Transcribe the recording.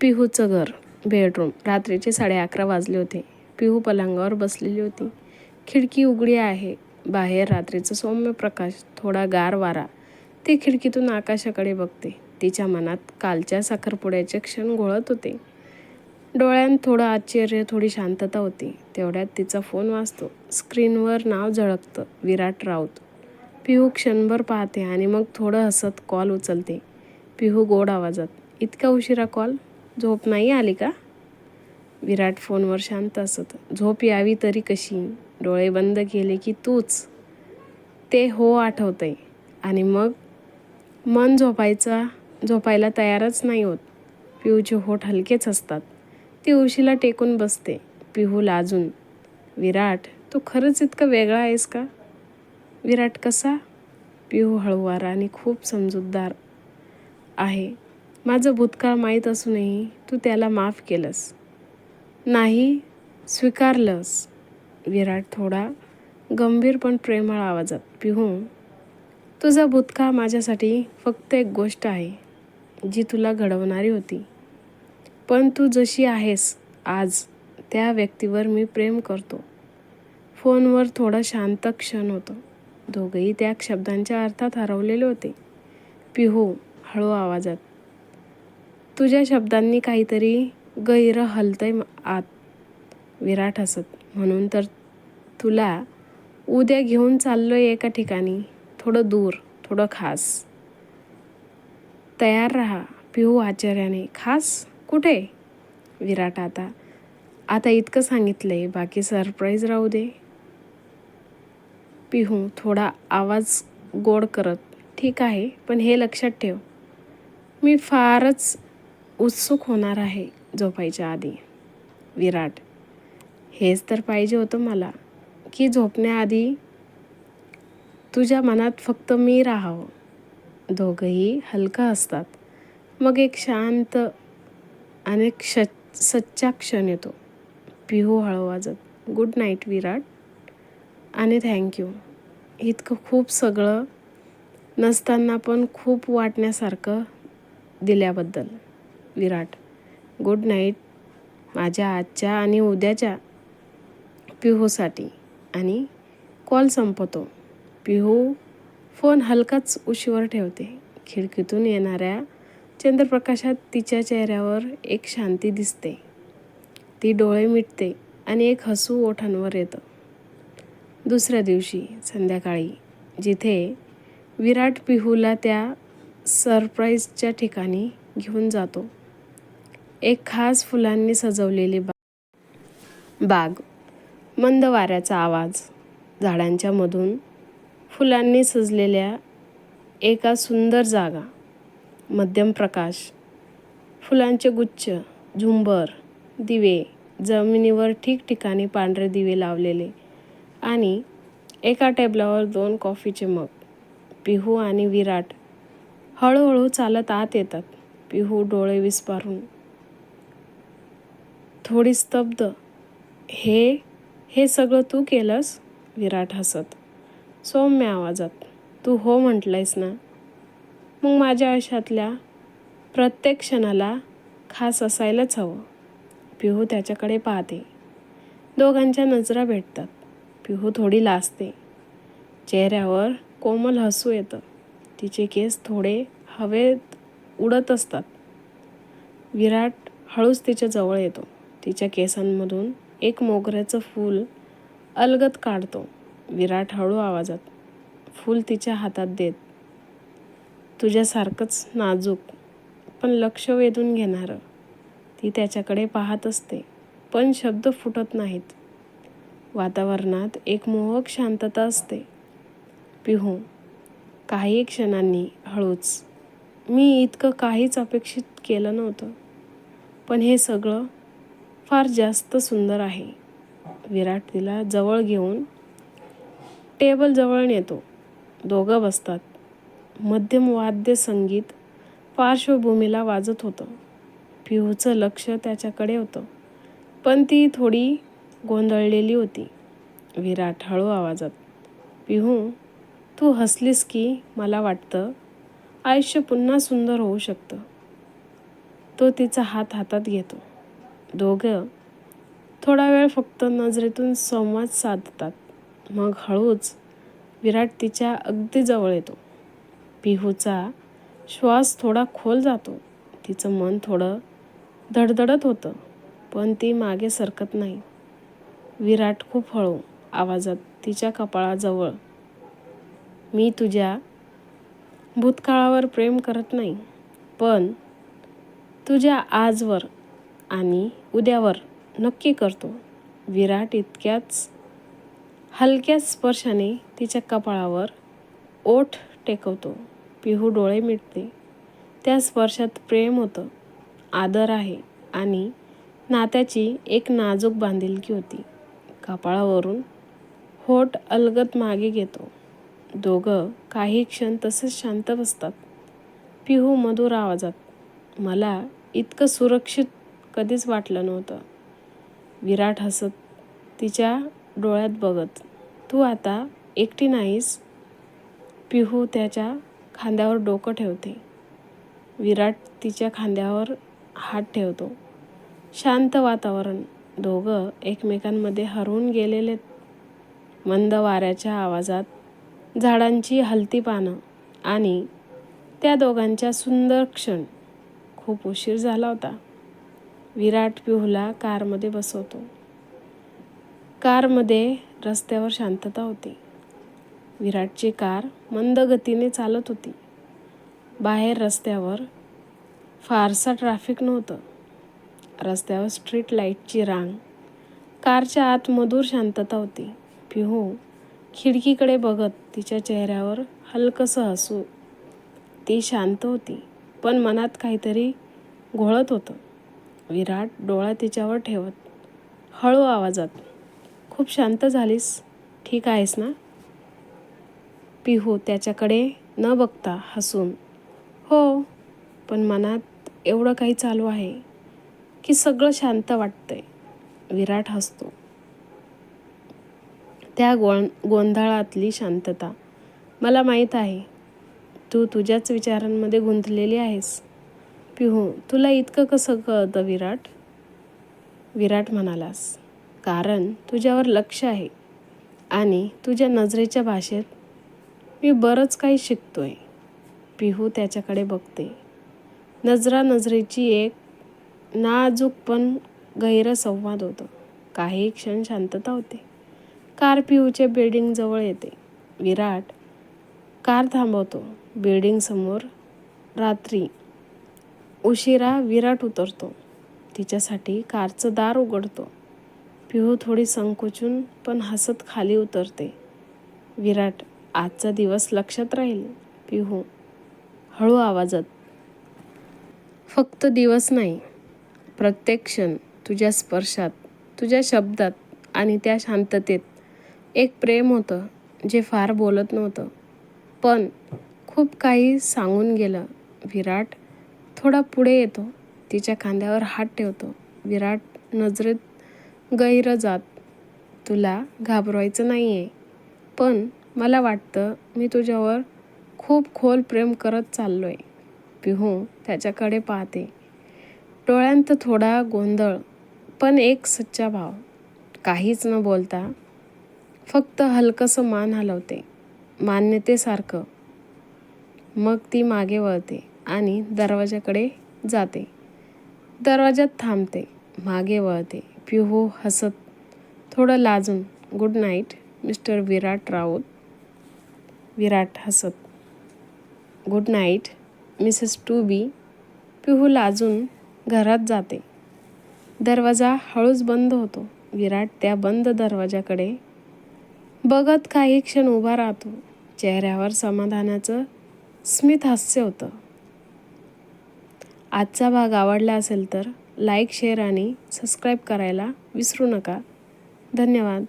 पिहूचं घर बेडरूम. रात्रीचे साडे अकरा वाजले होते. पिहू पलंगावर बसलेली होती. खिडकी उघडी आहे. बाहेर रात्रीचा सौम्य प्रकाश थोडा गार वारा. ती खिडकीतून आकाशाकडे बघते. तिच्या मनात कालच्या साखरपुड्याचे क्षण घोळत होते. डोळ्यांत थोडं आश्चर्य थोडी शांतता होती. तेवढ्यात तिचा फोन वाजतो. स्क्रीनवर नाव झळकतं. विराट राऊत. पिहू क्षणभर पाहते आणि मग थोडं हसत कॉल उचलते. पिहू गोड आवाजात इतका उशिरा कॉल? झोप नाही आली का? विराट फोनवर शांत असत. झोप यावी तरी कशी? डोळे बंद केले की तूच. ते हो आठवतंय. आणि मग? मन झोपायचा झोपायला तयारच नाही होत. पिहूचे होठ हलकेच असतात. ती उशीला टेकून बसते. पिहू लाजून. विराट तू खरंच इतका वेगळा आहेस का? विराट कसा? पिहू हळूवार आणि खूप समजूतदार आहे. माझं भूतकाळ माहीत असूनही तू त्याला माफ केलंस. नाही स्वीकारलंस. विराट थोडा गंभीर पण प्रेमळ आवाजात पिहू तुझा भूतकाळ माझ्यासाठी फक्त एक गोष्ट आहे जी तुला घडवणारी होती. पण तू जशी आहेस आज त्या व्यक्तीवर मी प्रेम करतो. फोनवर थोडा शांत क्षण होतो. दोघंही त्या शब्दांच्या अर्थात हरवलेले होते. पिहू हळू आवाजात तुझ्या शब्दांनी काहीतरी गैर हलतंय आत. विराट हसत. म्हणून तर तुला उद्या घेऊन चाललो आहे एका ठिकाणी. थोडं दूर थोडं खास. तयार राहा पिहू आचार्याने. खास? कुठे? विराट आता आता इतकं सांगितलं आहे बाकी सरप्राईज राहू दे. पिहू थोडा आवाज गोड करत ठीक आहे पण हे लक्षात ठेव. मी फारच उत्सुक होणार आहे झोपायच्या आधी. विराट हेच तर पाहिजे होतं मला की झोपण्याआधी तुझ्या मनात फक्त मी राहावं. दोघंही हलका असतात. मग एक शांत आणि क्ष सच्चा क्षण येतो. पिहू हळू वाजत गुड नाईट विराट आणि थँक्यू इतकं खूप सगळं नसताना पण खूप वाटण्यासारखं दिल्याबद्दल. विराट. गुड नाईट माझ्या आजच्या आणि उद्याच्या पिहूसाठी. आणि कॉल संपतो. पिहू फोन हलकाच उशीवर ठेवते. खिडकीतून येणाऱ्या चंद्रप्रकाशात तिच्या चेहऱ्यावर एक शांती दिसते. ती डोळे मिटते आणि एक हसू ओठांवर येतं. दुसऱ्या दिवशी संध्याकाळी जिथे विराट पिहूला त्या सरप्राईजच्या ठिकाणी घेऊन जातो. एक खास फुलांनी सजवलेली बाग बाग. मंद वाऱ्याचा आवाज. झाडांच्या मधून फुलांनी सजलेल्या एका सुंदर जागा. मध्यम प्रकाश. फुलांचे गुच्छ झुंबर दिवे जमिनीवर ठिकठिकाणी पांढरे दिवे लावलेले आणि एका टेबलावर दोन कॉफीचे मग. पिहू आणि विराट हळूहळू चालत आत येतात. पिहू डोळे विस्पारून थोडी स्तब्ध. हे हे सगळं तू केलंस? विराट हसत. सौम्य आवाजात. तू हो म्हटलंयस ना. मग माझ्या आयुष्यातल्या प्रत्येक क्षणाला खास असायलाच हवं. पिहू त्याच्याकडे पाहते. दोघांच्या नजरा भेटतात. पिहू थोडी लाजते. चेहऱ्यावर कोमल हसू येतं. तिचे केस थोडे हवेत उडत असतात. विराट हळूच तिच्या जवळ येतो. तिच्या केसांमधून एक मोगऱ्याचं फूल अलगत काढतो. विराट हळू आवाजात फूल तिच्या हातात देत. तुझ्यासारखंच नाजूक पण लक्ष वेधून घेणारं. ती त्याच्याकडे पाहत असते पण शब्द फुटत नाहीत. वातावरणात एक मोहक शांतता असते. पिहू काही क्षणांनी हळूच. मी इतकं काहीच अपेक्षित केलं नव्हतं. पण हे सगळं फार जास्त सुंदर आहे. विराट तिला जवळ घेऊन टेबल जवळ नेतो दोघं बसतात. मध्यम वाद्य संगीत पार्श्वभूमीला वाजत होतं. पिहूचं लक्ष त्याच्याकडे होतं. पण ती थोडी गोंधळलेली होती. विराट हळू आवाजात पिहू तू हसलीस की मला वाटतं आयुष्य पुन्हा सुंदर होऊ शकतं. तो तिचा हात हातात घेतो. दोघं थोडा वेळ फक्त नजरेतून संवाद साधतात. मग हळूच विराट तिच्या अगदी जवळ येतो. पिहूचा श्वास थोडा खोल जातो. तिचं मन थोडं धडधडत होतं पण ती मागे सरकत नाही. विराट खूप हळू आवाजात तिच्या कपाळाजवळ मी तुझ्या भूतकाळावर प्रेम करत नाही पण तुझ्या आजवर आणि उद्यावर नक्की करतो. विराट इतक्याच हलक्याच स्पर्शाने तिच्या कपाळावर ओठ टेकवतो. पिहू डोळे मिटते. त्या स्पर्शात प्रेम होतं. आदर आहे आणि नात्याची एक नाजूक बांधिलकी होती. कपाळावरून होठ अलगत मागे घेतो. दोघं काही क्षण तसेच शांत बसतात. पिहू मधुर आवाजात मला इतकं सुरक्षित कधीच वाटलं नव्हतं. विराट हसत तिच्या डोळ्यात बघत तू आता एकटी नाहीस पिहू त्याच्या खांद्यावर डोकं ठेवते. विराट तिच्या खांद्यावर हात ठेवतो. शांत वातावरण. दोघं एकमेकांमध्ये हरवून गेलेले मंद वाऱ्याच्या आवाजात झाडांची हलती पानं आणि त्या दोघांच्या सुंदर क्षण खूप उशीर झाला होता. विराट पिहूला कारमध्ये बसवतो. कारमध्ये रस्त्यावर शांतता होती. विराटची कार मंद गतीने चालत होती. बाहेर रस्त्यावर फारसा ट्रॅफिक नव्हतं. रस्त्यावर स्ट्रीट लाईटची रांग. कारच्या आत मधुर शांतता होती. पिहू खिडकीकडे बघत तिच्या चेहऱ्यावर हलकंसं हसू. ती शांत होती पण मनात काहीतरी घोळत होतं. विराट डोळा तिच्यावर ठेवत. हळू आवाजात. खूप शांत झालीस. ठीक आहेस ना? पिहू त्याच्याकडे न बघता हसून. हो पण मनात एवढं काही चालू आहे की सगळं शांत वाटतंय. विराट हसतो. त्या गों गोंधळातली शांतता. मला माहीत आहे. तू तुझ्याच विचारांमध्ये गुंतलेली आहेस. पिहू तुला इतकं कसं कळतं विराट? विराट म्हणालास कारण तुझ्यावर लक्ष आहे आणि तुझ्या नजरेच्या भाषेत मी बरंच काही शिकतोय. पिहू त्याच्याकडे बघते. नजरा नजरेची एक नाजूक पण गैर संवाद होतो. काही क्षण शांतता होते. कार पिहूच्या बिल्डिंगजवळ येते. विराट कार थांबवतो. बिल्डिंगसमोर रात्री उशिरा विराट उतरतो. तिच्यासाठी कारचं दार उघडतो. पिहू थोडी संकोचून पण हसत खाली उतरते. विराट आजचा दिवस लक्षात राहील पिहू. हळू आवाजात. फक्त दिवस नाही. प्रत्येक क्षण तुझ्या स्पर्शात तुझ्या शब्दात आणि त्या शांततेत एक प्रेम होतं जे फार बोलत नव्हतं. पण खूप काही सांगून गेलं विराट थोडा पुढे येतो. तिच्या खांद्यावर हात ठेवतो. विराट नजरेत गैर जात तुला घाबरवायचं नाही आहे पण मला वाटतं मी तुझ्यावर खूप खोल प्रेम करत चाललो आहे पिहू त्याच्याकडे पाहते. डोळ्यांत थोडा गोंधळ पण एक सच्चा भाव. काहीच न बोलता फक्त हलकंसं मान हलवते. मान्यतेसारखं. मग ती मागे वळते. आणि दरवाजाकडे जाते. दरवाजात थांबते मागे वळते. पिहू हसत थोडं लाजून good night mister Virat Raut. Virat हसत good night missus to be Pihu लाजून घरात जाते. दरवाजा हळूच बंद होतो. विराट त्या बंद दरवाजाकडे बघत काही क्षण उभा राहतो. चेहऱ्यावर समाधानाचं स्मित हास्य होतं. आजचा भाग आवडला असेल तर लाईक शेअर आणि सबस्क्राईब करायला विसरू नका. धन्यवाद.